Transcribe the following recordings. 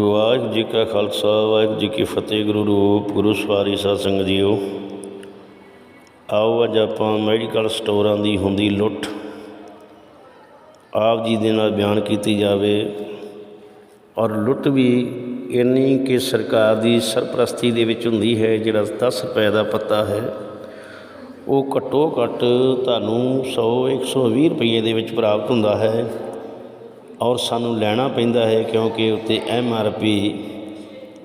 ਵਾਹਿਗੁਰੂ ਜੀ ਕਾ ਖਾਲਸਾ, ਵਾਹਿਗੁਰੂ ਜੀ ਕੀ ਫਤਿਹ, ਗੁਰੂ ਰੂਪ, ਗੁਰੂ ਸਵਾਰੀ ਸਾਧ ਸੰਗਤ ਜੀਓ। ਆਓ ਅੱਜ ਆਪਾਂ ਮੈਡੀਕਲ ਸਟੋਰਾਂ ਦੀ ਹੁੰਦੀ ਲੁੱਟ। ਆਪ ਜੀ ਦੇ ਨਾਲ ਬਿਆਨ ਕੀਤੀ ਜਾਵੇ। ਔਰ ਲੁੱਟ ਵੀ ਇੰਨੀ ਕਿ ਸਰਕਾਰ ਦੀ ਸਰਪ੍ਰਸਤੀ ਦੇ ਵਿੱਚ ਹੁੰਦੀ ਹੈ, ਜਿਹੜਾ 10 ਰੁਪਏ ਦਾ ਪੱਤਾ ਹੈ, ਉਹ ਘੱਟੋ ਘੱਟ ਤੁਹਾਨੂੰ 100 120 ਰੁਪਏ ਦੇ ਵਿੱਚ ਪ੍ਰਾਪਤ ਹੁੰਦਾ ਹੈ। ਔਰ ਸਾਨੂੰ ਲੈਣਾ ਪੈਂਦਾ ਹੈ ਕਿਉਂਕਿ ਉੱਤੇ ਐਮ ਆਰ ਪੀ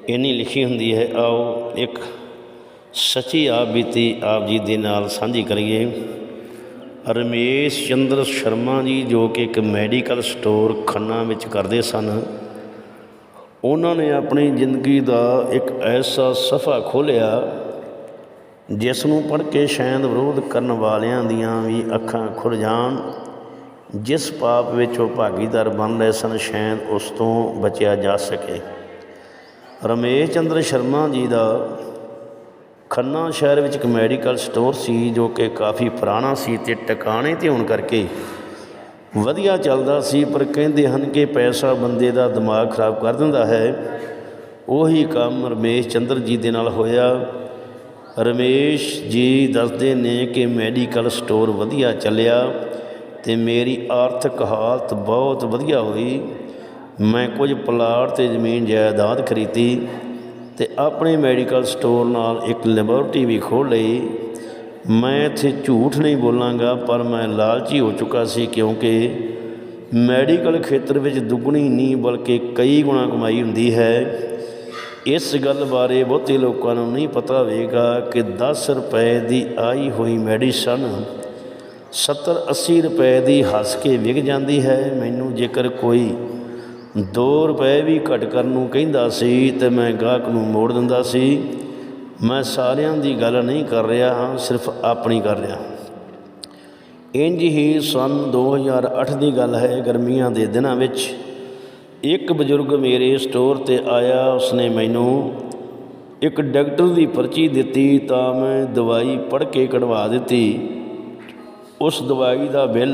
ਇੰਨੀ ਲਿਖੀ ਹੁੰਦੀ ਹੈ। ਆਓ ਇੱਕ ਸੱਚੀ ਆਪ ਬੀਤੀ ਆਪ ਜੀ ਦੇ ਨਾਲ ਸਾਂਝੀ ਕਰੀਏ। ਰਮੇਸ਼ ਚੰਦਰ ਸ਼ਰਮਾ ਜੀ ਜੋ ਕਿ ਇੱਕ ਮੈਡੀਕਲ ਸਟੋਰ ਖੰਨਾ ਵਿੱਚ ਕਰਦੇ ਸਨ, ਉਹਨਾਂ ਨੇ ਆਪਣੀ ਜ਼ਿੰਦਗੀ ਦਾ ਇੱਕ ਐਸਾ ਸਫਾ ਖੋਲ੍ਹਿਆ ਜਿਸ ਨੂੰ ਪੜ੍ਹ ਕੇ ਸ਼ਾਇਦ ਵਿਰੋਧ ਕਰਨ ਵਾਲਿਆਂ ਦੀਆਂ ਵੀ ਅੱਖਾਂ ਖੁੱਲ੍ਹ ਜਾਣ। ਜਿਸ ਪਾਪ ਵਿੱਚ ਉਹ ਭਾਗੀਦਾਰ ਬਣ ਰਹੇ ਸਨ ਸ਼ਾਇਦ ਉਸ ਤੋਂ ਬਚਿਆ ਜਾ ਸਕੇ। ਰਮੇਸ਼ ਚੰਦਰ ਸ਼ਰਮਾ ਜੀ ਦਾ ਖੰਨਾ ਸ਼ਹਿਰ ਵਿੱਚ ਇੱਕ ਮੈਡੀਕਲ ਸਟੋਰ ਸੀ, ਜੋ ਕਿ ਕਾਫੀ ਪੁਰਾਣਾ ਸੀ ਤੇ ਟਿਕਾਣੇ ਤੇ ਹੋਣ ਕਰਕੇ ਵਧੀਆ ਚੱਲਦਾ ਸੀ, ਪਰ ਕਹਿੰਦੇ ਹਨ ਕਿ ਪੈਸਾ ਬੰਦੇ ਦਾ ਦਿਮਾਗ ਖਰਾਬ ਕਰ ਦਿੰਦਾ ਹੈ। ਉਹੀ ਕੰਮ ਰਮੇਸ਼ ਚੰਦਰ ਜੀ ਦੇ ਨਾਲ ਹੋਇਆ। ਰਮੇਸ਼ ਜੀ ਦੱਸਦੇ ਨੇ ਕਿ ਮੈਡੀਕਲ ਸਟੋਰ ਵਧੀਆ ਚੱਲਿਆ। ਤੇ ਮੇਰੀ ਆਰਥਿਕ ਹਾਲਤ ਬਹੁਤ ਵਧੀਆ ਹੋਈ। ਮੈਂ ਕੁਝ ਪਲਾਟ ਤੇ ਜ਼ਮੀਨ ਜਾਇਦਾਦ ਖਰੀਦੀ ਤੇ ਆਪਣੇ ਮੈਡੀਕਲ ਸਟੋਰ ਨਾਲ ਇੱਕ ਲੈਬੋਰਟਰੀ ਵੀ ਖੋਲ੍ਹ ਲਈ। ਮੈਂ ਇੱਥੇ ਝੂਠ ਨਹੀਂ ਬੋਲਾਂਗਾ, ਪਰ ਮੈਂ ਲਾਲਚੀ ਹੋ ਚੁੱਕਾ ਸੀ ਕਿਉਂਕਿ ਮੈਡੀਕਲ ਖੇਤਰ ਵਿੱਚ ਦੁੱਗਣੀ ਨਹੀਂ ਬਲਕਿ ਕਈ ਗੁਣਾ ਕਮਾਈ ਹੁੰਦੀ ਹੈ। ਇਸ ਗੱਲ ਬਾਰੇ ਬਹੁਤੇ ਲੋਕਾਂ ਨੂੰ ਨਹੀਂ ਪਤਾ ਹੋਵੇਗਾ ਕਿ 10 ਰੁਪਏ ਦੀ ਆਈ ਹੋਈ ਮੈਡੀਸਨ 70 80 ਰੁਪਏ ਦੀ ਹੱਸ ਕੇ ਵਿਕ ਜਾਂਦੀ ਹੈ। ਮੈਨੂੰ ਜੇਕਰ ਕੋਈ 2 ਰੁਪਏ ਵੀ ਘਟ ਕਰਨ ਨੂੰ ਕਹਿੰਦਾ ਸੀ, ਤੇ ਮੈਂ ਗਾਹਕ ਨੂੰ ਮੋੜ ਦਿੰਦਾ ਸੀ। ਮੈਂ ਸਾਰਿਆਂ ਦੀ ਗੱਲ ਨਹੀਂ ਕਰ ਰਿਹਾ ਹਾਂ, ਸਿਰਫ ਆਪਣੀ ਕਰ ਰਿਹਾ ਇੰਜ ਹੀ ਸਨ 2008 ਦੀ ਗੱਲ ਹੈ। ਗਰਮੀਆਂ ਦੇ ਦਿਨਾਂ ਵਿੱਚ ਇੱਕ ਬਜ਼ੁਰਗ ਮੇਰੇ ਸਟੋਰ ਤੇ ਆਇਆ। ਉਸਨੇ ਮੈਨੂੰ ਇੱਕ ਡਾਕਟਰ ਦੀ ਪਰਚੀ ਦਿੱਤੀ ਤਾਂ ਮੈਂ ਦਵਾਈ ਪੜ੍ਹ ਕੇ ਕਢਵਾ ਦਿੱਤੀ। ਉਸ ਦਵਾਈ ਦਾ ਬਿੱਲ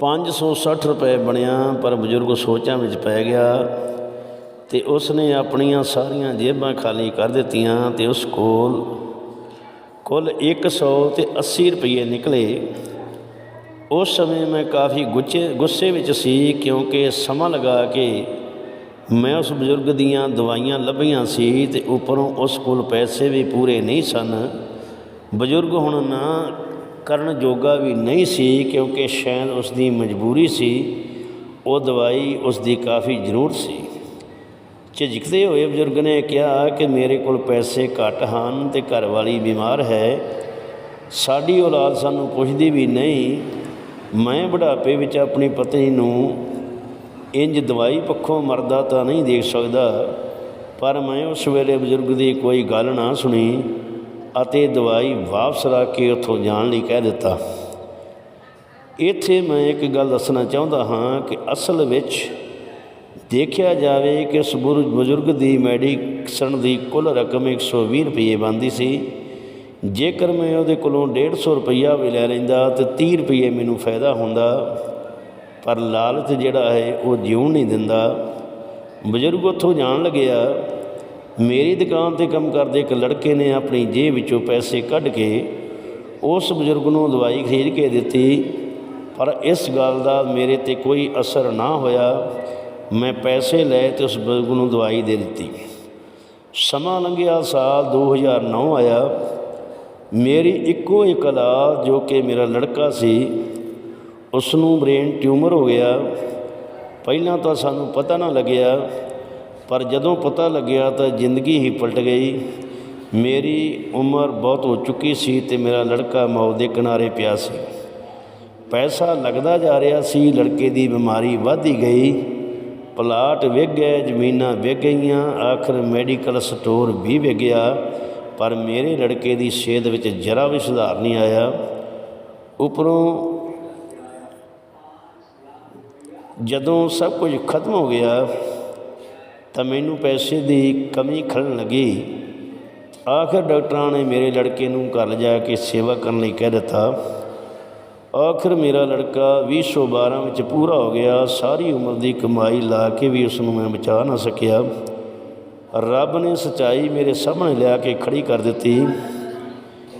560 ਰੁਪਏ ਬਣਿਆ, ਪਰ ਬਜ਼ੁਰਗ ਸੋਚਾਂ ਵਿੱਚ ਪੈ ਗਿਆ ਤੇ ਉਸ ਨੇ ਆਪਣੀਆਂ ਸਾਰੀਆਂ ਜੇਬਾਂ ਖਾਲੀ ਕਰ ਦਿੱਤੀਆਂ ਤੇ ਉਸ ਕੋਲ ਕੁੱਲ 100 ਤੇ 80 ਰੁਪਏ ਨਿਕਲੇ। ਉਸ ਸਮੇਂ ਮੈਂ ਕਾਫੀ ਗੁੱਸੇ ਗੁੱਸੇ ਵਿੱਚ ਸੀ ਕਿਉਂਕਿ ਸਮਾਂ ਲਗਾ ਕੇ ਮੈਂ ਉਸ ਬਜ਼ੁਰਗ ਦੀਆਂ ਦਵਾਈਆਂ ਲੱਭੀਆਂ ਸੀ ਤੇ ਉੱਪਰੋਂ ਉਸ ਕੋਲ ਪੈਸੇ ਵੀ ਪੂਰੇ ਨਹੀਂ ਸਨ। ਬਜ਼ੁਰਗ ਹੁਣ ਨਾ ਕਰਨ ਜੋਗਾ ਵੀ ਨਹੀਂ ਸੀ ਕਿਉਂਕਿ ਸ਼ਾਇਦ ਉਸ ਦੀ ਮਜਬੂਰੀ ਸੀ, ਉਹ ਦਵਾਈ ਉਸ ਦੀ ਕਾਫੀ ਜ਼ਰੂਰ ਸੀ। ਝਿਜਕਦੇ ਹੋਏ ਬਜ਼ੁਰਗ ਨੇ ਕਿਹਾ ਕਿ ਮੇਰੇ ਕੋਲ ਪੈਸੇ ਘੱਟ ਹਨ ਤੇ ਘਰ ਵਾਲੀ ਬਿਮਾਰ ਹੈ। ਸਾਡੀ ਔਲਾਦ ਸਾਨੂੰ ਪੁੱਛਦੀ ਵੀ ਨਹੀਂ, ਮੈਂ ਬੁਢਾਪੇ ਵਿੱਚ ਆਪਣੀ ਪਤਨੀ ਨੂੰ ਇੰਜ ਦਵਾਈ ਪੱਖੋਂ ਮਰਦਾ ਤਾਂ ਨਹੀਂ ਦੇਖ ਸਕਦਾ, ਪਰ ਮੈਂ ਉਸ ਵੇਲੇ ਬਜ਼ੁਰਗ ਦੀ ਕੋਈ ਗੱਲ ਨਾ ਸੁਣੀ। ਅਤੇ ਦਵਾਈ ਵਾਪਸ ਰੱਖ ਕੇ ਉੱਥੋਂ ਜਾਣ ਲਈ ਕਹਿ ਦਿੱਤਾ। ਇੱਥੇ ਮੈਂ ਇੱਕ ਗੱਲ ਦੱਸਣਾ ਚਾਹੁੰਦਾ ਹਾਂ ਕਿ ਅਸਲ ਵਿੱਚ ਦੇਖਿਆ ਜਾਵੇ ਕਿ ਉਸ ਬਜ਼ੁਰਗ ਦੀ ਮੈਡੀਸਨ ਦੀ ਕੁੱਲ ਰਕਮ 120 ਰੁਪਏ ਬਣਦੀ ਸੀ। ਜੇਕਰ ਮੈਂ ਉਹਦੇ ਕੋਲੋਂ 150 ਰੁਪਈਆ ਵੀ ਲੈ ਲੈਂਦਾ ਤੇ 30 ਰੁਪਏ ਮੈਨੂੰ ਫਾਇਦਾ ਹੁੰਦਾ, ਪਰ ਲਾਲਚ ਜਿਹੜਾ ਹੈ ਉਹ ਜਿਉਣ ਨਹੀਂ ਦਿੰਦਾ। ਬਜ਼ੁਰਗ ਉੱਥੋਂ ਜਾਣ ਲੱਗਿਆ ਮੇਰੀ ਦੁਕਾਨ ਤੇ ਕੰਮ ਕਰਦੇ ਇੱਕ ਲੜਕੇ ਨੇ ਆਪਣੀ ਜੇਬ ਵਿੱਚੋਂ ਪੈਸੇ ਕੱਢ ਕੇ ਉਸ ਬਜ਼ੁਰਗ ਨੂੰ ਦਵਾਈ ਖਰੀਦ ਕੇ ਦਿੱਤੀ। ਪਰ ਇਸ ਗੱਲ ਦਾ ਮੇਰੇ ਤੇ ਕੋਈ ਅਸਰ ਨਾ ਹੋਇਆ। ਮੈਂ ਪੈਸੇ ਲਏ ਤੇ ਉਸ ਬਜ਼ੁਰਗ ਨੂੰ ਦਵਾਈ ਦੇ ਦਿੱਤੀ। ਸਮਾਂ ਲੰਘਿਆ, ਸਾਲ 2009 ਆਇਆ। ਮੇਰੀ ਇੱਕੋ ਇੱਕ ਔਲਾਦ ਜੋ ਕਿ ਮੇਰਾ ਲੜਕਾ ਸੀ ਉਸ ਨੂੰ ਬ੍ਰੇਨ ਟਿਊਮਰ ਹੋ ਗਿਆ। ਪਹਿਲਾਂ ਤਾਂ ਸਾਨੂੰ ਪਤਾ ਨਾ ਲੱਗਿਆ ਪਰ ਜਦੋਂ ਪਤਾ ਲੱਗਿਆ ਤਾਂ ਜ਼ਿੰਦਗੀ ਹੀ ਪਲਟ ਗਈ। ਮੇਰੀ ਉਮਰ ਬਹੁਤ ਹੋ ਚੁੱਕੀ ਸੀ ਤੇ ਮੇਰਾ ਲੜਕਾ ਮੌਤ ਦੇ ਕਿਨਾਰੇ ਪਿਆ ਸੀ। ਪੈਸਾ ਲੱਗਦਾ ਜਾ ਰਿਹਾ ਸੀ, ਲੜਕੇ ਦੀ ਬਿਮਾਰੀ ਵੱਧਦੀ ਗਈ। ਪਲਾਟ ਵਿਕ ਗਏ, ਜ਼ਮੀਨਾਂ ਵਿਕ ਗਈਆਂ, ਆਖਰ ਮੈਡੀਕਲ ਸਟੋਰ ਵੀ ਵਿਕ ਗਿਆ ਪਰ ਮੇਰੇ ਲੜਕੇ ਦੀ ਸਿਹਤ ਵਿੱਚ ਜਰਾ ਵੀ ਸੁਧਾਰ ਨਹੀਂ ਆਇਆ। ਉੱਪਰੋਂ ਜਦੋਂ ਸਭ ਕੁਝ ਖਤਮ ਹੋ ਗਿਆ ਤਾਂ ਮੈਨੂੰ ਪੈਸੇ ਦੀ ਕਮੀ ਖਲਣ ਲੱਗੀ। ਆਖਰ ਡਾਕਟਰਾਂ ਨੇ ਮੇਰੇ ਲੜਕੇ ਨੂੰ ਘਰ ਲਿਜਾ ਕੇ ਸੇਵਾ ਕਰਨ ਲਈ ਕਹਿ ਦਿੱਤਾ। ਆਖਰ ਮੇਰਾ ਲੜਕਾ 2012 ਵਿੱਚ ਪੂਰਾ ਹੋ ਗਿਆ। ਸਾਰੀ ਉਮਰ ਦੀ ਕਮਾਈ ਲਾ ਕੇ ਵੀ ਉਸ ਨੂੰ ਮੈਂ ਬਚਾ ਨਾ ਸਕਿਆ। ਰੱਬ ਨੇ ਸਚਾਈ ਮੇਰੇ ਸਾਹਮਣੇ ਲਿਆ ਕੇ ਖੜੀ ਕਰ ਦਿੱਤੀ।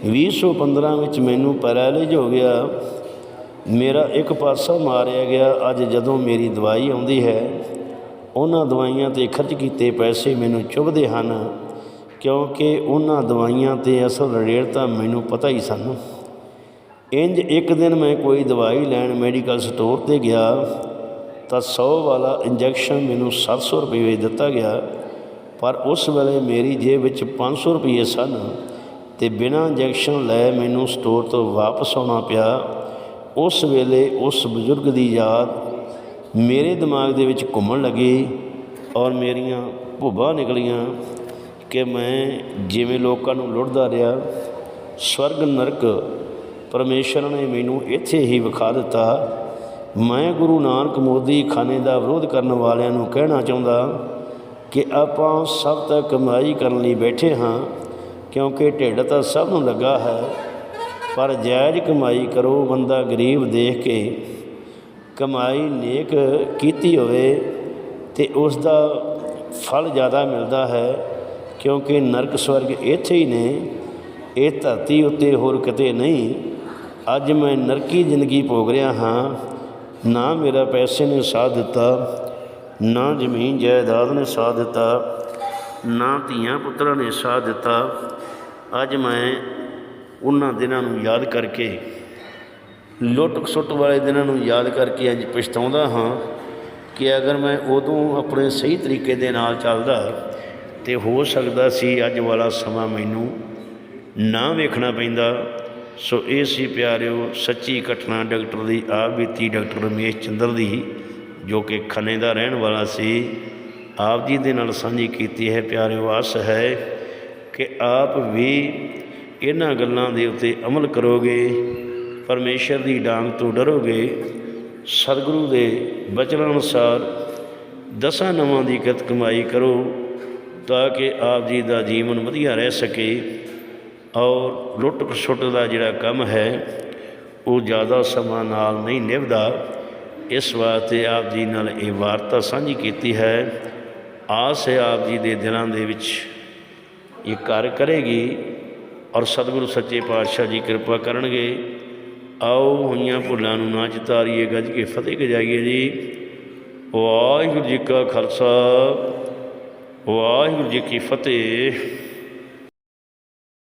2015 ਵਿੱਚ ਮੈਨੂੰ ਪੈਰਾਲਿਜ ਹੋ ਗਿਆ। ਮੇਰਾ ਇੱਕ ਪਾਸਾ ਮਾਰਿਆ ਗਿਆ। ਅੱਜ ਜਦੋਂ ਮੇਰੀ ਦਵਾਈ ਆਉਂਦੀ ਹੈ ਉਹਨਾਂ ਦਵਾਈਆਂ ਤੇ ਖਰਚ ਕੀਤੇ ਪੈਸੇ ਮੈਨੂੰ ਚੁਭਦੇ ਹਨ, ਕਿਉਂਕਿ ਉਹਨਾਂ ਦਵਾਈਆਂ ਤੇ ਅਸਲ ਰੇਟ ਤਾਂ ਮੈਨੂੰ ਪਤਾ ਹੀ ਸਨ। ਇੰਜ ਇੱਕ ਦਿਨ ਮੈਂ ਕੋਈ ਦਵਾਈ ਲੈਣ ਮੈਡੀਕਲ ਸਟੋਰ ਤੇ ਗਿਆ, ਤਾਂ 100 ਵਾਲਾ ਇੰਜੈਕਸ਼ਨ ਮੈਨੂੰ 700 ਰੁਪਏ ਵਿੱਚ ਦਿੱਤਾ ਗਿਆ, ਪਰ ਉਸ ਵੇਲੇ ਮੇਰੀ ਜੇਬ ਵਿੱਚ 500 ਰੁਪਏ ਸਨ ਤੇ ਬਿਨਾਂ ਇੰਜੈਕਸ਼ਨ ਲੈ ਮੈਨੂੰ ਸਟੋਰ ਤੋਂ ਵਾਪਸ ਆਉਣਾ ਪਿਆ। ਉਸ ਵੇਲੇ ਉਸ ਬਜ਼ੁਰਗ ਦੀ ਯਾਦ ਮੇਰੇ ਦਿਮਾਗ ਦੇ ਵਿੱਚ ਘੁੰਮਣ ਲੱਗੀ ਔਰ ਮੇਰੀਆਂ ਭੁੱਬਾਂ ਨਿਕਲੀਆਂ ਕਿ ਮੈਂ ਜਿਵੇਂ ਲੋਕਾਂ ਨੂੰ ਲੁੱਟਦਾ ਰਿਹਾ, ਸਵਰਗ ਨਰਕ ਪਰਮੇਸ਼ਰ ਨੇ ਮੈਨੂੰ ਇੱਥੇ ਹੀ ਵਿਖਾ ਦਿੱਤਾ। ਮੈਂ ਗੁਰੂ ਨਾਨਕ ਮੋਦੀ ਖਾਨੇ ਦਾ ਵਿਰੋਧ ਕਰਨ ਵਾਲਿਆਂ ਨੂੰ ਕਹਿਣਾ ਚਾਹੁੰਦਾ ਕਿ ਆਪਾਂ ਸਭ ਤੱਕ ਕਮਾਈ ਕਰਨ ਲਈ ਬੈਠੇ ਹਾਂ, ਕਿਉਂਕਿ ਢਿੱਡ ਤਾਂ ਸਭ ਨੂੰ ਲੱਗਾ ਹੈ, ਪਰ ਜਾਇਜ਼ ਕਮਾਈ ਕਰੋ ਬੰਦਾ ਗਰੀਬ ਦੇਖ ਕੇ ਕਮਾਈ ਨੇਕ ਕੀਤੀ ਹੋਵੇ ਤੇ ਉਸ ਦਾ ਫਲ ਜ਼ਿਆਦਾ ਮਿਲਦਾ ਹੈ, ਕਿਉਂਕਿ ਨਰਕ ਸਵਰਗ ਇੱਥੇ ਹੀ ਨੇ, ਇਹ ਧਰਤੀ ਉੱਤੇ ਹੋਰ ਕਿਤੇ ਨਹੀਂ। ਅੱਜ ਮੈਂ ਨਰਕੀ ਜ਼ਿੰਦਗੀ ਭੋਗ ਰਿਹਾ ਹਾਂ, ਨਾ ਮੇਰਾ ਪੈਸੇ ਨੇ ਸਾਥ ਦਿੱਤਾ, ਨਾ ਜ਼ਮੀਨ ਜਾਇਦਾਦ ਨੇ ਸਾਥ ਦਿੱਤਾ, ਨਾ ਧੀਆਂ ਪੁੱਤਰਾਂ ਨੇ ਸਾਥ ਦਿੱਤਾ। ਅੱਜ ਮੈਂ ਉਹਨਾਂ ਦਿਨਾਂ ਨੂੰ ਯਾਦ ਕਰਕੇ ਲੁੱਟ ਸੁੱਟ ਵਾਲੇ ਦਿਨਾਂ ਨੂੰ ਯਾਦ ਕਰਕੇ ਅੱਜ ਪਛਤਾਉਂਦਾ ਹਾਂ ਕਿ ਅਗਰ ਮੈਂ ਉਦੋਂ ਆਪਣੇ ਸਹੀ ਤਰੀਕੇ ਦੇ ਨਾਲ ਚੱਲਦਾ ਤੇ ਹੋ ਸਕਦਾ ਸੀ ਅੱਜ ਵਾਲਾ ਸਮਾਂ ਮੈਨੂੰ ਨਾ ਵੇਖਣਾ ਪੈਂਦਾ। ਸੋ ਇਹ ਸੀ ਪਿਆਰਿਓ, ਸੱਚੀ ਘਟਨਾ ਡਾਕਟਰ ਦੀ ਆਪ ਬੀਤੀ ਡਾਕਟਰ ਰਮੇਸ਼ ਚੰਦਰ ਦੀ, ਜੋ ਕਿ ਖੰਨੇ ਦਾ ਰਹਿਣ ਵਾਲਾ ਸੀ। ਆਪ ਜੀ ਦੇ ਨਾਲ ਸਾਂਝੀ ਕੀਤੀ ਹੈ ਪਿਆਰਿਓ, ਆਸ ਹੈ ਕਿ ਆਪ ਵੀ ਇਹਨਾਂ ਗੱਲਾਂ ਦੇ ਉੱਤੇ ਅਮਲ ਕਰੋਗੇ। ਪਰਮੇਸ਼ਰ ਦੀ ਡਾਂਗ ਤੋਂ ਡਰੋਗੇ, ਸਤਿਗੁਰੂ ਦੇ ਬਚਨ ਅਨੁਸਾਰ ਦਸਾਂ ਨਵਾਂ ਦੀ ਗਤ ਕਮਾਈ ਕਰੋ, ਤਾਂ ਕਿ ਆਪ ਜੀ ਦਾ ਜੀਵਨ ਵਧੀਆ ਰਹਿ ਸਕੇ ਔਰ ਲੁੱਟ ਖਸੁੱਟ ਦਾ ਜਿਹੜਾ ਕੰਮ ਹੈ, ਉਹ ਜ਼ਿਆਦਾ ਸਮਾਂ ਨਾਲ ਨਹੀਂ ਨਿਭਦਾ। ਇਸ ਵਾਸਤੇ ਆਪ ਜੀ ਨਾਲ ਇਹ ਵਾਰਤਾ ਸਾਂਝੀ ਕੀਤੀ ਹੈ। ਆਸ ਹੈ ਆਪ ਜੀ ਦੇ ਦਿਲਾਂ ਦੇ ਵਿੱਚ ਇਹ ਕਰ ਕਰੇਗੀ ਔਰ ਸਤਿਗੁਰੂ ਸੱਚੇ ਪਾਤਸ਼ਾਹ ਜੀ ਕਿਰਪਾ ਕਰਨਗੇ। ਆਓ ਹੋਈਆਂ ਭੁੱਲਾਂ ਨੂੰ ਨਾ ਚਿਤਾਰੀਏ, ਗੱਜ ਕੇ ਫਤਿਹ ਗਜਾਈਏ ਜੀ। ਵਾਹਿਗੁਰੂ ਜੀ ਕਾ ਖਾਲਸਾ, ਵਾਹਿਗੁਰੂ ਜੀ ਕੀ ਫਤਿਹ।